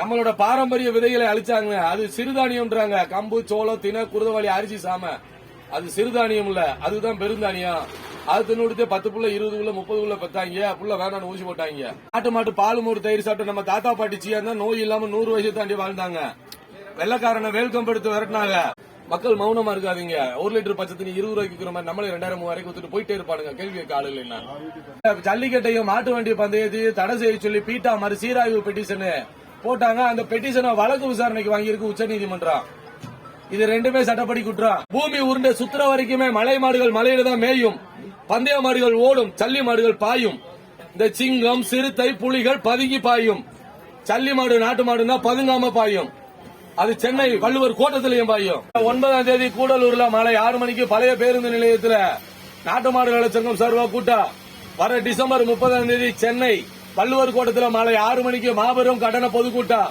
நம்மளோட பாரம்பரிய விதைகளை அழிச்சாங்க. அது சிறுதானியம்ன்றாங்க. கம்பு சோளம் தின குருதவாளி அரிசி சாம. அது சிறுதானியம் இல்ல. அதுதான் பெருந்தானியம். அது தின்னுடுத்து பத்து புள்ள இருபது புள்ள முப்பது புள்ள பத்தாங்க. புள்ள வேணாம்னு ஊசி போட்டாங்க. ஆட்டு மாட்டு பால் மோர் தயிர் சாப்பிட்டு நம்ம தாத்தா பாட்டி சீயா நோய் இல்லாம நூறு வயசு தாண்டி வாழ்ந்தாங்க. வெள்ளக்காரனை வேல்கம் எடுத்து விரட்டினாங்க. மக்கள் மௌனமா இருக்காதீங்க. ஒரு லிட்டர் பச்சத்தினி இருபது ரூபாய்க்கு விற்கிற மாதிரி நம்மளே ரெண்டாயிரம் மூவாயிரம் கொடுத்துட்டு போயிட்டே இருப்பானுங்க. கேள்வி காலையில் என்ன ஜல்லிக்கட்டையும் மாட்டு வண்டி பந்தயத்தையும் தடை செய்ய சொல்லி பீட்டா மாதிரி சீராய்வு பெட்டிஷன் போட்டாங்க. அந்த பெட்டிஷனை வழக்கு விசாரணைக்கு வாங்கியிருக்கு உச்சநீதிமன்றம். இது ரெண்டுமே சட்டப்படி குற்றம் பூமி உருண்டை சுத்துற வரைக்குமே மலை மாடுகள் மலையில தான் மேயும். பந்தய மாடுகள் ஓடும் சல்லி மாடுகள் பாயும். இந்த சிங்கம் சிறுத்தை புலிகள் பதுங்கி பாயும். சல்லி மாடு நாட்டு மாடுன்னா பதுங்காம பாயும். அது சென்னை வள்ளுவர் கோட்டத்திலையும் பாயும். ஒன்பதாம் தேதி கூடலூர்ல மாலை ஆறு மணிக்கு பழைய பேருந்து நிலையத்துல நாட்டு மாடுகள சங்கம் சார்பா கூட்டம் வர டிசம்பர் முப்பதாம் தேதி சென்னை. வள்ளுவர் கோட்டத்தில் மாலை ஆறு மணிக்கு மாபெரும் கடன பொதுக்கூட்டம்.